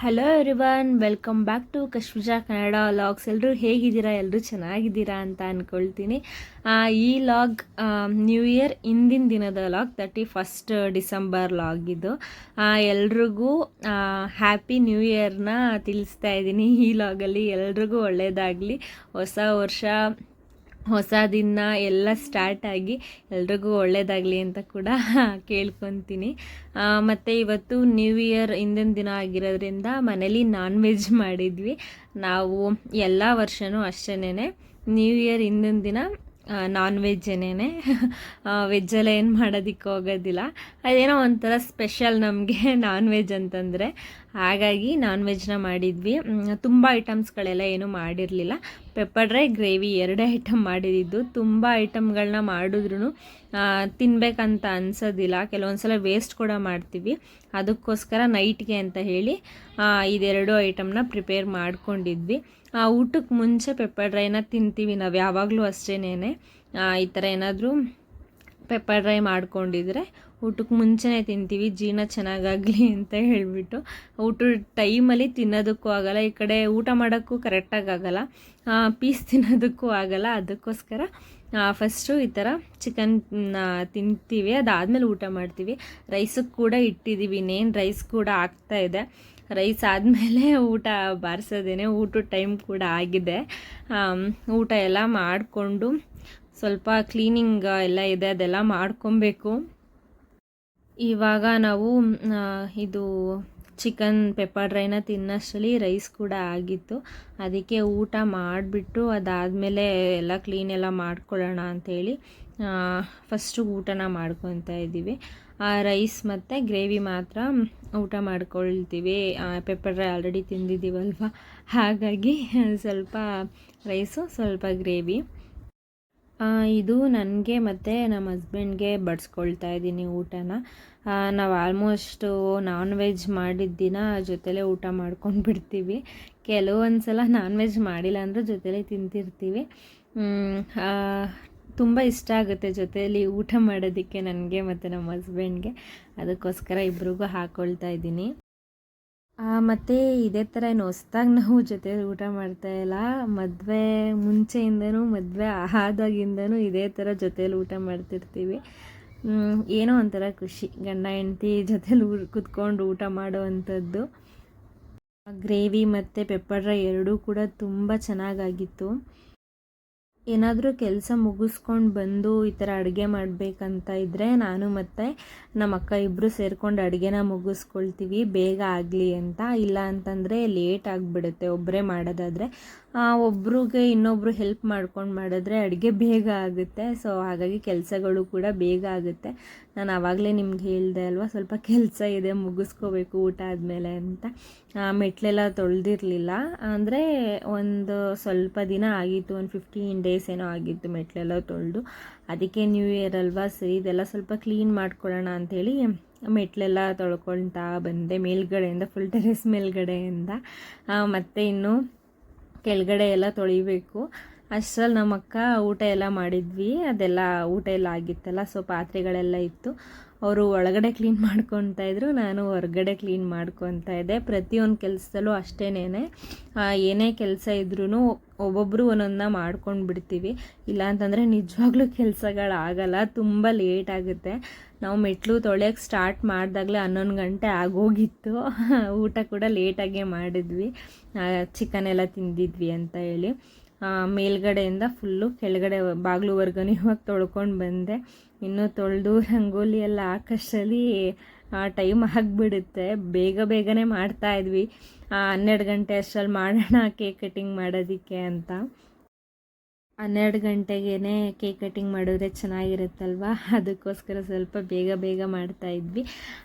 Hello everyone welcome back to Kashmija Kannada vlogs ಎಲ್ಲರೂ ಹೇಗಿದ್ದೀರಾ? ಎಲ್ಲರೂ ಚೆನ್ನಾಗಿದ್ದೀರಾ ಅಂತ ಅಂದ್ಕೊಳ್ತೀನಿ ಈ ಲಾಗ್ ನ್ಯೂ ಇಯರ್ ಹಿಂದಿನ ದಿನದ vlog thirty first December vlog ಇದು ಎಲ್ರಿಗೂ ಹ್ಯಾಪಿ ನ್ಯೂ ಇಯರ್ನ ತಿಳಿಸ್ತಾ ಇದ್ದೀನಿ ಈ ಲಾಗಲ್ಲಿ ಎಲ್ರಿಗೂ ಒಳ್ಳೆಯದಾಗಲಿ ಹೊಸ ವರ್ಷ ಹೊಸ ದಿನ ಎಲ್ಲ ಸ್ಟಾರ್ಟ್ ಆಗಿ ಎಲ್ರಿಗೂ ಒಳ್ಳೆಯದಾಗಲಿ ಅಂತ ಕೂಡ ಕೇಳ್ಕೊತೀನಿ. ಮತ್ತು ಇವತ್ತು ನ್ಯೂ ಇಯರ್ ಹಿಂದಿನ ದಿನ ಆಗಿರೋದ್ರಿಂದ ಮನೇಲಿ ನಾನ್ ವೆಜ್ ಮಾಡಿದ್ವಿ. ನಾವು ಎಲ್ಲ ವರ್ಷವೂ ಅಷ್ಟೇನೆ ನ್ಯೂ ಇಯರ್ ಹಿಂದಿನ ದಿನ ನಾನ್ ವೆಜ್ಜೇನೆ ವೆಜ್ಜೆಲ್ಲ ಏನು ಮಾಡೋದಕ್ಕೆ ಹೋಗೋದಿಲ್ಲ. ಅದೇನೋ ಒಂಥರ ಸ್ಪೆಷಲ್ ನಮಗೆ ನಾನ್ ವೆಜ್ ಅಂತಂದರೆ. ಹಾಗಾಗಿ ನಾನ್ ವೆಜ್ನ ಮಾಡಿದ್ವಿ. ತುಂಬ ಐಟಮ್ಸ್ಗಳೆಲ್ಲ ಏನೂ ಮಾಡಿರಲಿಲ್ಲ. ಪೆಪ್ಪರ್ ಡ್ರೈ ಗ್ರೇವಿ ಎರಡೇ ಐಟಮ್ ಮಾಡಿದ್ದು. ತುಂಬ ಐಟಮ್ಗಳನ್ನ ಮಾಡಿದ್ರೂ ತಿನ್ನಬೇಕಂತ ಅನ್ಸೋದಿಲ್ಲ. ಕೆಲವೊಂದು ಸಲ ವೇಸ್ಟ್ ಕೂಡ ಮಾಡ್ತೀವಿ. ಅದಕ್ಕೋಸ್ಕರ ನೈಟ್ಗೆ ಅಂತ ಹೇಳಿ ಇದೆರಡು ಐಟಮ್ನ ಪ್ರಿಪೇರ್ ಮಾಡ್ಕೊಂಡಿದ್ವಿ. ಊಟಕ್ಕೆ ಮುಂಚೆ ಪೆಪ್ಪರ್ ಡ್ರೈನ ತಿಂತೀವಿ ನಾವು ಯಾವಾಗಲೂ ಅಷ್ಟೇನೇ ಈ ಥರ ಏನಾದರೂ ಪೆಪ್ಪರ್ ಡ್ರೈ ಮಾಡ್ಕೊಂಡಿದ್ರೆ ಊಟಕ್ಕೆ ಮುಂಚೆನೇ ತಿಂತೀವಿ, ಜೀರ್ಣ ಚೆನ್ನಾಗಾಗಲಿ ಅಂತ ಹೇಳಿಬಿಟ್ಟು. ಊಟದ ಟೈಮಲ್ಲಿ ತಿನ್ನೋದಕ್ಕೂ ಆಗಲ್ಲ, ಈ ಕಡೆ ಊಟ ಮಾಡೋಕ್ಕೂ ಕರೆಕ್ಟಾಗಿ ಆಗಲ್ಲ. ಪೀಸ್ ತಿನ್ನೋದಕ್ಕೂ ಆಗಲ್ಲ, ಅದಕ್ಕೋಸ್ಕರ ಫಸ್ಟು ಈ ಥರ ಚಿಕನ್ ತಿಂತೀವಿ, ಅದಾದಮೇಲೆ ಊಟ ಮಾಡ್ತೀವಿ. ರೈಸಕ್ಕೆ ಕೂಡ ಇಟ್ಟಿದ್ದೀವಿ ಇನ್ನೇನು ರೈಸ್ ಕೂಡ ಆಗ್ತಾ ಇದೆ. ರೈಸ್ ಆದಮೇಲೆ ಊಟ ಬಾರಿಸೋದೇನೆ, ಊಟದ ಟೈಮ್ ಕೂಡ ಆಗಿದೆ. ಊಟ ಎಲ್ಲ ಮಾಡಿಕೊಂಡು ಸ್ವಲ್ಪ ಕ್ಲೀನಿಂಗ್ ಎಲ್ಲ ಇದೆ, ಅದೆಲ್ಲ ಮಾಡ್ಕೊಬೇಕು. ಇವಾಗ ನಾವು ಇದು ಚಿಕನ್ ಪೆಪ್ಪರ್ ಡ್ರೈನ ತಿನ್ನೋಷ್ಟರಲ್ಲಿ ರೈಸ್ ಕೂಡ ಆಗಿತ್ತು. ಅದಕ್ಕೆ ಊಟ ಮಾಡಿಬಿಟ್ಟು ಅದಾದಮೇಲೆ ಎಲ್ಲ ಕ್ಲೀನ್ ಎಲ್ಲ ಮಾಡ್ಕೊಳ್ಳೋಣ ಅಂಥೇಳಿ ಫಸ್ಟು ಊಟನ ಮಾಡ್ಕೊತಾ ಇದ್ದೀವಿ. ಆ ರೈಸ್ ಮತ್ತು ಗ್ರೇವಿ ಮಾತ್ರ ಊಟ ಮಾಡ್ಕೊಳ್ತೀವಿ. ಪೆಪ್ಪರ್ ಡ್ರೈ ಆಲ್ರೆಡಿ ತಿಂದಿದ್ದೀವಲ್ವ? ಹಾಗಾಗಿ ಸ್ವಲ್ಪ ರೈಸು ಸ್ವಲ್ಪ ಗ್ರೇವಿ ಇದು ನನಗೆ ಮತ್ತು ನಮ್ಮ ಹಸ್ಬೆಂಡ್ಗೆ ಬಡಿಸ್ಕೊಳ್ತಾ ಇದ್ದೀನಿ ಊಟನ. ನಾವು ಆಲ್ಮೋಸ್ಟು ನಾನ್ ವೆಜ್ ಮಾಡಿದ ದಿನ ಜೊತೆಲೇ ಊಟ ಮಾಡ್ಕೊಂಡು ಬಿಡ್ತೀವಿ. ಕೆಲವೊಂದು ಸಲ ನಾನ್ ವೆಜ್ ಮಾಡಿಲ್ಲ ಅಂದರೆ ಜೊತೆಲೇ ತಿಂತಿರ್ತೀವಿ. ತುಂಬ ಇಷ್ಟ ಆಗುತ್ತೆ ಜೊತೆಯಲ್ಲಿ ಊಟ ಮಾಡೋದಕ್ಕೆ ನನಗೆ ಮತ್ತು ನಮ್ಮ ಹಸ್ಬೆಂಡ್ಗೆ ಅದಕ್ಕೋಸ್ಕರ ಇಬ್ರಿಗೂ ಹಾಕ್ಕೊಳ್ತಾ ಇದ್ದೀನಿ. ಮತ್ತು ಇದೇ ಥರ ಏನು ಹೊಸ್ದಾಗಿ ನಾವು ಜೊತೆ ಊಟ ಮಾಡ್ತಾ ಇಲ್ಲ. ಮದುವೆ ಮುಂಚೆಯಿಂದನೂ, ಮದುವೆ ಆದಾಗಿಂದನೂ ಇದೇ ಥರ ಜೊತೇಲಿ ಊಟ ಮಾಡ್ತಿರ್ತೀವಿ. ಏನೋ ಒಂಥರ ಖುಷಿ. ಗಂಡ, ಹೆಂಡತಿ ಜೊತೇಲಿ ಕುತ್ಕೊಂಡು ಊಟ ಮಾಡುವಂಥದ್ದು ಗ್ರೇವಿ ಮತ್ತು ಪೆಪ್ಪರ್ ಎರಡೂ ಕೂಡ ತುಂಬ ಚೆನ್ನಾಗಾಗಿತ್ತು ಏನಾದರೂ ಕೆಲಸ ಮುಗಿಸ್ಕೊಂಡು ಬಂದು ಈ ಥರ ಅಡುಗೆ ಮಾಡಬೇಕಂತ ಇದ್ದರೆ ನಾನು ಮತ್ತು ನಮ್ಮ ಅಕ್ಕ ಇಬ್ಬರು ಸೇರ್ಕೊಂಡು ಅಡುಗೆನ ಮುಗಿಸ್ಕೊಳ್ತೀವಿ, ಬೇಗ ಆಗಲಿ ಅಂತ. ಇಲ್ಲ ಅಂತಂದರೆ ಲೇಟ್ ಆಗಿಬಿಡುತ್ತೆ ಒಬ್ಬರೇ ಮಾಡೋದಾದರೆ. ಒಬ್ರಿಗೆ ಇನ್ನೊಬ್ಬರು ಹೆಲ್ಪ್ ಮಾಡ್ಕೊಂಡು ಮಾಡಿದ್ರೆ ಅಡುಗೆ ಬೇಗ ಆಗುತ್ತೆ. ಸೊ, ಹಾಗಾಗಿ ಕೆಲಸಗಳು ಕೂಡ ಬೇಗ ಆಗುತ್ತೆ. ನಾನು ಆವಾಗಲೇ ನಿಮ್ಗೆ ಹೇಳಿದೆ ಅಲ್ವಾ, ಸ್ವಲ್ಪ ಕೆಲಸ ಇದೆ, ಮುಗಿಸ್ಕೋಬೇಕು ಊಟ ಆದಮೇಲೆ ಅಂತ. ಮೆಟ್ಲೆಲ್ಲ ತೊಳೆದಿರಲಿಲ್ಲ. ಅಂದರೆ ಒಂದು ಸ್ವಲ್ಪ ದಿನ ಆಗಿತ್ತು, ಒಂದು ಫಿಫ್ಟೀನ್ ಡೇಸ್ ಏನೋ ಆಗಿತ್ತು ಮೆಟ್ಲೆಲ್ಲ ತೊಳೆದು. ಅದಕ್ಕೆ ನ್ಯೂ ಇಯರ್ ಅಲ್ವಾ, ಸರಿ ಇದೆಲ್ಲ ಸ್ವಲ್ಪ ಕ್ಲೀನ್ ಮಾಡ್ಕೊಳ್ಳೋಣ ಅಂಥೇಳಿ ಮೆಟ್ಲೆಲ್ಲ ತೊಳ್ಕೊಳ್ತಾ ಬಂದೆ, ಮೇಲ್ಗಡೆಯಿಂದ ಫುಲ್ ಟೆರೆಸ್ ಮೇಲ್ಗಡೆಯಿಂದ. ಮತ್ತೆ ಇನ್ನು ಕೆಳಗಡೆ ಎಲ್ಲ ತೊಳಿಬೇಕು. ಅಷ್ಟರಲ್ಲಿ ನಮ್ಮ ಅಕ್ಕ ಊಟ ಎಲ್ಲ ಮಾಡಿದ್ವಿ. ಅದೆಲ್ಲ ಊಟ ಎಲ್ಲ ಆಗಿತ್ತಲ್ಲ ಸೊ ಪಾತ್ರೆಗಳೆಲ್ಲ ಇತ್ತು. ಅವರು ಒಳಗಡೆ ಕ್ಲೀನ್ ಮಾಡ್ಕೊತಾ ಇದ್ರು, ನಾನು ಹೊರಗಡೆ ಕ್ಲೀನ್ ಮಾಡ್ಕೊತಾ ಇದ್ದೆ. ಪ್ರತಿಯೊಂದು ಕೆಲಸದಲ್ಲೂ ಅಷ್ಟೇನೆ ಏನೇ ಕೆಲಸ ಇದ್ರೂ ಒಬ್ಬೊಬ್ಬರು ಒಂದೊಂದನ್ನ ಮಾಡ್ಕೊಂಡು ಬಿಡ್ತೀವಿ ಇಲ್ಲಾಂತಂದರೆ ನಿಜವಾಗ್ಲೂ ಕೆಲಸಗಳಾಗಲ್ಲ, ತುಂಬ ಲೇಟ್ ಆಗುತ್ತೆ. ನಾವು ಮೆಟ್ಲು ತೊಳೆಯೋಕ್ಕೆ ಸ್ಟಾರ್ಟ್ ಮಾಡಿದಾಗಲೇ ಹನ್ನೊಂದು ಗಂಟೆ ಆಗೋಗಿತ್ತು. ಊಟ ಕೂಡ ಲೇಟಾಗೇ ಮಾಡಿದ್ವಿ. ಚಿಕನ್ ಎಲ್ಲ ತಿಂದಿದ್ವಿ ಅಂತ ಹೇಳಿ. ಮೇಲ್ಗಡೆಯಿಂದ ಫುಲ್ಲು ಕೆಳಗಡೆ ಬಾಗಿಲುವರೆಗೂ ಇವಾಗ ತೊಳ್ಕೊಂಡು ಬಂದೆ. ಇನ್ನೂ ತೊಳೆದು ರಂಗೋಲಿ ಎಲ್ಲ ಹಾಕಷ್ಟಲ್ಲಿ ಟೈಮ್ ಆಗಿಬಿಡುತ್ತೆ. ಬೇಗ ಬೇಗನೆ ಮಾಡ್ತಾ ಇದ್ವಿ. ಆ, ಹನ್ನೆರಡು ಗಂಟೆ ಅಷ್ಟರಲ್ಲಿ ಮಾಡೋಣ ಕೇಕ್ ಕಟಿಂಗ್ ಮಾಡೋದಕ್ಕೆ ಅಂತ. ಹನ್ನೆರಡು ಗಂಟೆಗೇ ಕೇಕ್ ಕಟ್ಟಿಂಗ್ ಮಾಡಿದ್ರೆ ಚೆನ್ನಾಗಿರುತ್ತಲ್ವ? ಅದಕ್ಕೋಸ್ಕರ ಸ್ವಲ್ಪ ಬೇಗ ಬೇಗ ಮಾಡ್ತಾ ಇದ್ವಿ.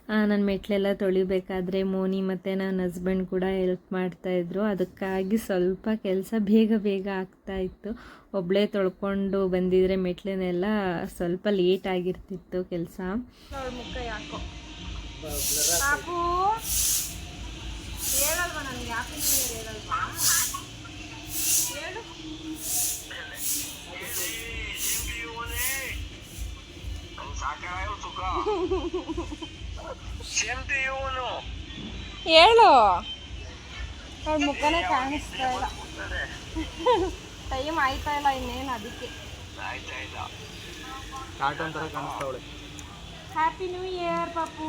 ನಾನು ಮೆಟ್ಲೆಲ್ಲ ತೊಳಿಬೇಕಾದ್ರೆ ಮೋನಿ ಮತ್ತು ನನ್ನ ಹಸ್ಬೆಂಡ್ ಕೂಡ ಹೆಲ್ಪ್ ಮಾಡ್ತಾಯಿದ್ರು ಅದಕ್ಕಾಗಿ ಸ್ವಲ್ಪ ಕೆಲಸ ಬೇಗ ಬೇಗ ಆಗ್ತಾ ಇತ್ತು. ಒಬ್ಬಳೇ ತೊಳ್ಕೊಂಡು ಬಂದಿದ್ರೆ ಮೆಟ್ಲನ್ನೆಲ್ಲ ಸ್ವಲ್ಪ ಲೇಟ್ ಆಗಿರ್ತಿತ್ತು ಕೆಲಸ. ಹೇಳಲ್ವಾ? ಹೇಳು. ಅವ್ರ ಮುಖನೇ ಕಾಣಿಸ್ತಾ ಇಲ್ಲ. ಟೈಮ್ ಆಯ್ತಾ ಇಲ್ಲ ಇನ್ನೇನು ಅದಕ್ಕೆ. ತರ ಕಾಣಿಸ್ತಾವಳೆ ಹ್ಯಾಪಿ ನ್ಯೂ ಇಯರ್ ಪಪ್ಪು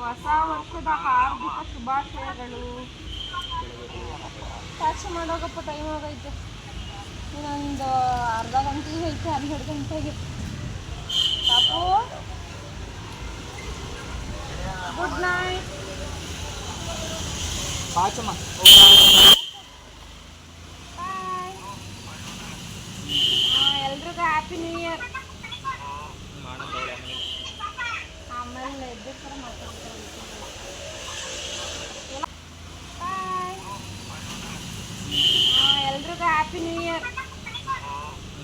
ಹೊಸ ವರ್ಷದ ಹಾರ್ದಿಕ ಶುಭಾಶಯಗಳು. ಟಾಚ್ ಮಾಡೋಗಪ್ಪ ಟೈಮ್ ಆಗೈತೆ ಇನ್ನೊಂದು ಅರ್ಧ ಗಂಟೆ ಐತೆ ಹನ್ನೆರಡು ಗಂಟೆಗೆ. ಪಾಪು. ಗುಡ್ ನೈಟ್ ಬಾಯ್ ಎಲ್ರಿಗೂ ಹ್ಯಾಪಿ ನ್ಯೂ ಇಯರ್ ಆಮೇಲೆ ಆಮೇಲೆ ಎದ್ದು ಥರ ಮಾತಾಡ್ತಾರೆ ಎಲ್ರಿಗೂ ಹ್ಯಾಪಿ ನ್ಯೂ ಇಯರ್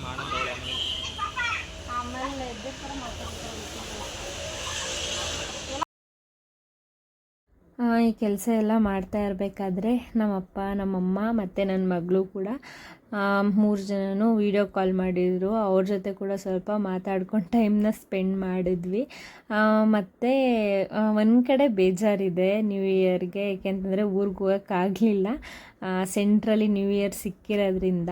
ಮಾಡಂತವಳೆ ಆಮೇಲೆ ಆಮೇಲೆ ಎದ್ದು ಥರ ಮಾತಾಡ್ತಾರೆ ಈ ಕೆಲಸ ಎಲ್ಲ ಮಾಡ್ತಾ ಇರಬೇಕಾದ್ರೆ ನಮ್ಮಪ್ಪ, ನಮ್ಮಮ್ಮ ಮತ್ತು ನನ್ನ ಮಗಳು ಕೂಡ ಮೂರು ಜನನು ವೀಡಿಯೋ ಕಾಲ್ ಮಾಡಿದರು. ಅವ್ರ ಜೊತೆ ಕೂಡ ಸ್ವಲ್ಪ ಮಾತಾಡ್ಕೊಂಡು ಟೈಮ್ನ ಸ್ಪೆಂಡ್ ಮಾಡಿದ್ವಿ. ಮತ್ತು ಒಂದು ಕಡೆ ಬೇಜಾರಿದೆ ನ್ಯೂ ಇಯರ್ಗೆ ಏಕೆಂತಂದರೆ ಊರಿಗೆ ಹೋಗೋಕ್ಕಾಗಲಿಲ್ಲ ಸೆಂಟ್ರಲ್ಲಿ ನ್ಯೂ ಇಯರ್ ಸಿಕ್ಕಿರೋದ್ರಿಂದ.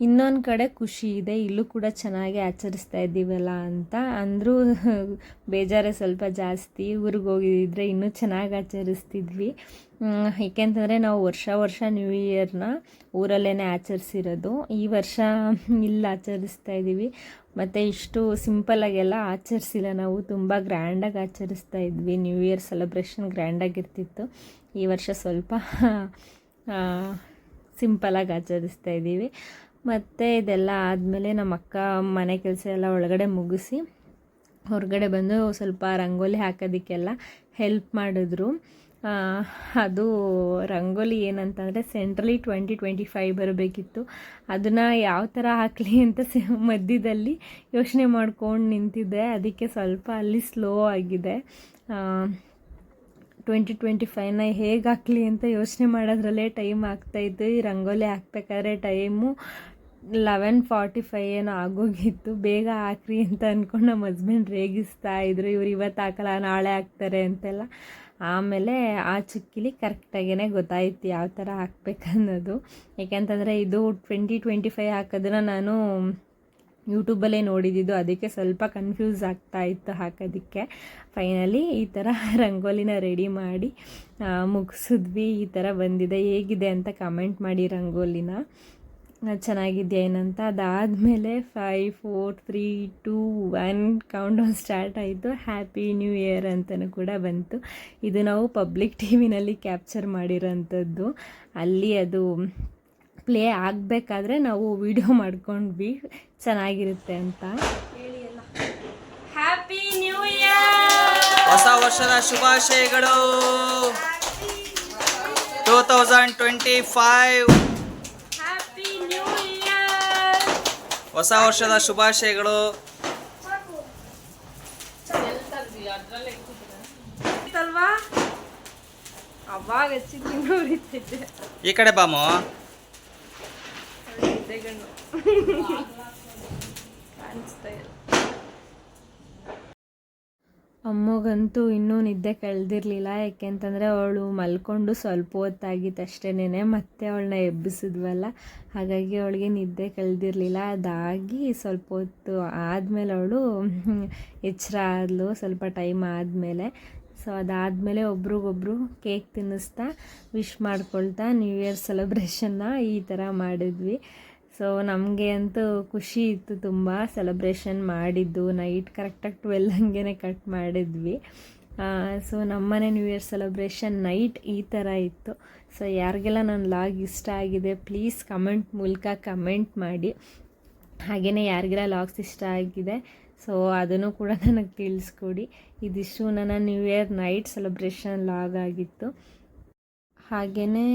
ಇನ್ನೊಂದು ಕಡೆ ಖುಷಿ ಇದೆ. ಇಲ್ಲೂ ಕೂಡ ಚೆನ್ನಾಗಿ ಆಚರಿಸ್ತಾ ಇದ್ದೀವಲ್ಲ ಅಂತ. ಅಂದರೂ ಬೇಜಾರೇ ಸ್ವಲ್ಪ ಜಾಸ್ತಿ. ಊರಿಗೆ ಹೋಗಿದ್ದರೆ ಇನ್ನೂ ಚೆನ್ನಾಗಿ ಆಚರಿಸ್ತಿದ್ವಿ. ಏಕೆಂತಂದರೆ ನಾವು ವರ್ಷ ವರ್ಷ ನ್ಯೂ ಇಯರ್ನ ಊರಲ್ಲೇ ಆಚರಿಸಿರೋದು. ಈ ವರ್ಷ ಇಲ್ಲಿ ಆಚರಿಸ್ತಾ ಇದ್ದೀವಿ. ಮತ್ತು ಇಷ್ಟು ಸಿಂಪಲ್ಲಾಗೆಲ್ಲ ಆಚರಿಸಿಲ್ಲ. ನಾವು ತುಂಬ ಗ್ರ್ಯಾಂಡಾಗಿ ಆಚರಿಸ್ತಾ ಇದ್ವಿ. ನ್ಯೂ ಇಯರ್ ಸೆಲೆಬ್ರೇಷನ್ ಗ್ರ್ಯಾಂಡಾಗಿರ್ತಿತ್ತು ಈ ವರ್ಷ ಸ್ವಲ್ಪ ಸಿಂಪಲಾಗಿ ಆಚರಿಸ್ತಾ ಇದ್ದೀವಿ. ಮತ್ತು ಇದೆಲ್ಲ ಆದಮೇಲೆ ನಮ್ಮ ಅಕ್ಕ ಮನೆ ಕೆಲಸ ಎಲ್ಲ ಒಳಗಡೆ ಮುಗಿಸಿ ಹೊರಗಡೆ ಬಂದು ಸ್ವಲ್ಪ ರಂಗೋಲಿ ಹಾಕೋದಕ್ಕೆಲ್ಲ ಹೆಲ್ಪ್ ಮಾಡಿದ್ರು. ಅದು ರಂಗೋಲಿ ಏನಂತಂದರೆ ಸೆಂಟ್ರಲಿ ಟ್ವೆಂಟಿ ಟ್ವೆಂಟಿ ಫೈವ್ ಬರಬೇಕಿತ್ತು. ಅದನ್ನು ಯಾವ ಥರ ಹಾಕಲಿ ಅಂತ ಮಧ್ಯದಲ್ಲಿ ಯೋಚನೆ ಮಾಡ್ಕೊಂಡು ನಿಂತಿದ್ದೆ. ಅದಕ್ಕೆ ಸ್ವಲ್ಪ ಅಲ್ಲಿ ಸ್ಲೋ ಆಗಿದೆ. ಟ್ವೆಂಟಿ ಟ್ವೆಂಟಿ ಫೈವ್ನ ಹೇಗೆ ಹಾಕಲಿ ಅಂತ ಯೋಚನೆ ಮಾಡೋದ್ರಲ್ಲೇ ಟೈಮ್ ಆಗ್ತಾಯಿತ್ತು ಈ ರಂಗೋಲಿ ಹಾಕ್ಬೇಕಾದ್ರೆ ಟೈಮು ಲೆವೆನ್ ಫಾರ್ಟಿ ಫೈವ್ ಏನೋ ಆಗೋಗಿತ್ತು. ಬೇಗ ಹಾಕ್ರಿ ಅಂತ ಅಂದ್ಕೊಂಡು ನಮ್ಮ ಹಸ್ಬೆಂಡ್ ರೇಗಿಸ್ತಾ ಇದ್ರು. ಇವ್ರು ಇವತ್ತು ಹಾಕಲ್ಲ, ನಾಳೆ ಹಾಕ್ತಾರೆ ಅಂತೆಲ್ಲ. ಆಮೇಲೆ ಆ ಚಿಕ್ಕಿಲಿ ಕರೆಕ್ಟಾಗೇ ಗೊತ್ತಾಯ್ತು ಯಾವ ಥರ ಹಾಕ್ಬೇಕನ್ನೋದು. ಯಾಕೆಂತಂದರೆ ಇದು ಟ್ವೆಂಟಿ ಟ್ವೆಂಟಿ ಫೈವ್ ಹಾಕೋದನ್ನ ನಾನು ಯೂಟ್ಯೂಬಲ್ಲೇ ನೋಡಿದ್ದು ಅದಕ್ಕೆ ಸ್ವಲ್ಪ ಕನ್ಫ್ಯೂಸ್ ಆಗ್ತಾ ಇತ್ತು ಹಾಕೋದಕ್ಕೆ. ಫೈನಲಿ ಈ ಥರ ರಂಗೋಲಿನ ರೆಡಿ ಮಾಡಿ ಮುಗಿಸಿದ್ವಿ. ಈ ಥರ ಬಂದಿದೆ. ಹೇಗಿದೆ ಅಂತ ಕಮೆಂಟ್ ಮಾಡಿ ರಂಗೋಲಿನ. ಚೆನ್ನಾಗಿದೆಯಾ ಏನಂತ? ಅದಾದಮೇಲೆ five four three two one countdown start ಆಯಿತು. ಹ್ಯಾಪಿ ನ್ಯೂ ಇಯರ್ ಅಂತಲೂ ಕೂಡ ಬಂತು. ಇದು ನಾವು ಪಬ್ಲಿಕ್ ಟಿ ವಿನಲ್ಲಿ ಕ್ಯಾಪ್ಚರ್ ಮಾಡಿರೋಂಥದ್ದು. ಅಲ್ಲಿ ಅದು ಪ್ಲೇ ಆಗಬೇಕಾದ್ರೆ ನಾವು ವಿಡಿಯೋ ಮಾಡ್ಕೊಂಡ್ವಿ. ಚೆನ್ನಾಗಿರುತ್ತೆ ಅಂತ. ಹ್ಯಾಪಿ ನ್ಯೂ ಇಯರ್ ಹೊಸ ವರ್ಷದ ಶುಭಾಶಯಗಳು. Two thousand twenty five happy new year ಹೊಸ ವರ್ಷದ ಶುಭಾಶಯಗಳು ಅವಾಗ ಈ ಕಡೆ ಬಾಮು. ಕಾಣಿಸ್ತಾ ಇಲ್ಲ. ಅಮ್ಮಗಂತೂ ಇನ್ನೂ ನಿದ್ದೆ ಕಳೆದಿರಲಿಲ್ಲ, ಯಾಕೆಂತಂದರೆ ಅವಳು ಮಲ್ಕೊಂಡು ಸ್ವಲ್ಪ ಹೊತ್ತಾಗಿತ್ತು ಅಷ್ಟೇನೆ ಮತ್ತೆ ಅವಳನ್ನ ಎಬ್ಬಿಸಿದ್ವಲ್ಲ. ಹಾಗಾಗಿ ಅವಳಿಗೆ ನಿದ್ದೆ ಕಳೆದಿರಲಿಲ್ಲ. ಅದಾಗಿ ಸ್ವಲ್ಪ ಹೊತ್ತು ಆದಮೇಲೆ ಅವಳು ಎಚ್ಚರ ಆದಳು ಸ್ವಲ್ಪ ಟೈಮ್ ಆದಮೇಲೆ. ಸೊ ಅದಾದಮೇಲೆ ಒಬ್ರಿಗೊಬ್ರು ಕೇಕ್ ತಿನ್ನಿಸ್ತಾ, ವಿಶ್ ಮಾಡ್ಕೊಳ್ತಾ ನ್ಯೂ ಇಯರ್ ಸೆಲೆಬ್ರೇಷನ್ನ ಈ ಥರ ಮಾಡಿದ್ವಿ. ಸೊ ನಮಗೆ ಅಂತೂ ಖುಷಿ ಇತ್ತು ತುಂಬ ಸೆಲೆಬ್ರೇಷನ್ ಮಾಡಿದ್ದು. ನೈಟ್ ಕರೆಕ್ಟಾಗಿ ಟ್ವೆಲ್ ಹಂಗೆ ಕಟ್ ಮಾಡಿದ್ವಿ. ಸೊ ನಮ್ಮನೆ ನ್ಯೂ ಇಯರ್ ಸೆಲೆಬ್ರೇಷನ್ ನೈಟ್ ಈ ಥರ ಇತ್ತು. ಸೊ ಯಾರಿಗೆಲ್ಲ ನನ್ನ ಲಾಗ್ ಇಷ್ಟ ಆಗಿದೆ ಪ್ಲೀಸ್ ಕಮೆಂಟ್ ಮೂಲಕ ಕಮೆಂಟ್ ಮಾಡಿ. ಹಾಗೆಯೇ ಯಾರಿಗೆಲ್ಲ ಲಾಗ್ಸ್ ಇಷ್ಟ ಆಗಿದೆ ಸೊ ಅದನ್ನು ಕೂಡ ನನಗೆ ತಿಳಿಸ್ಕೊಡಿ. ಇದಿಷ್ಟು ನನ್ನ new year night celebration vlog ಆಗಿತ್ತು. ಹಾಗೆಯೇ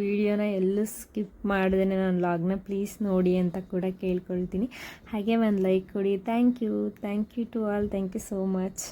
ವಿಡಿಯೋನ ಎಲ್ಲೂ ಸ್ಕಿಪ್ ಮಾಡಿದ್ರೆ ನಾನು ಲಾಗ್ನ ಪ್ಲೀಸ್ ನೋಡಿ ಅಂತ ಕೂಡ ಕೇಳ್ಕೊಳ್ತೀನಿ. ಹಾಗೆ ಒಂದು ಲೈಕ್ ಕೊಡಿ. Thank you. Thank you to all. Thank you so much.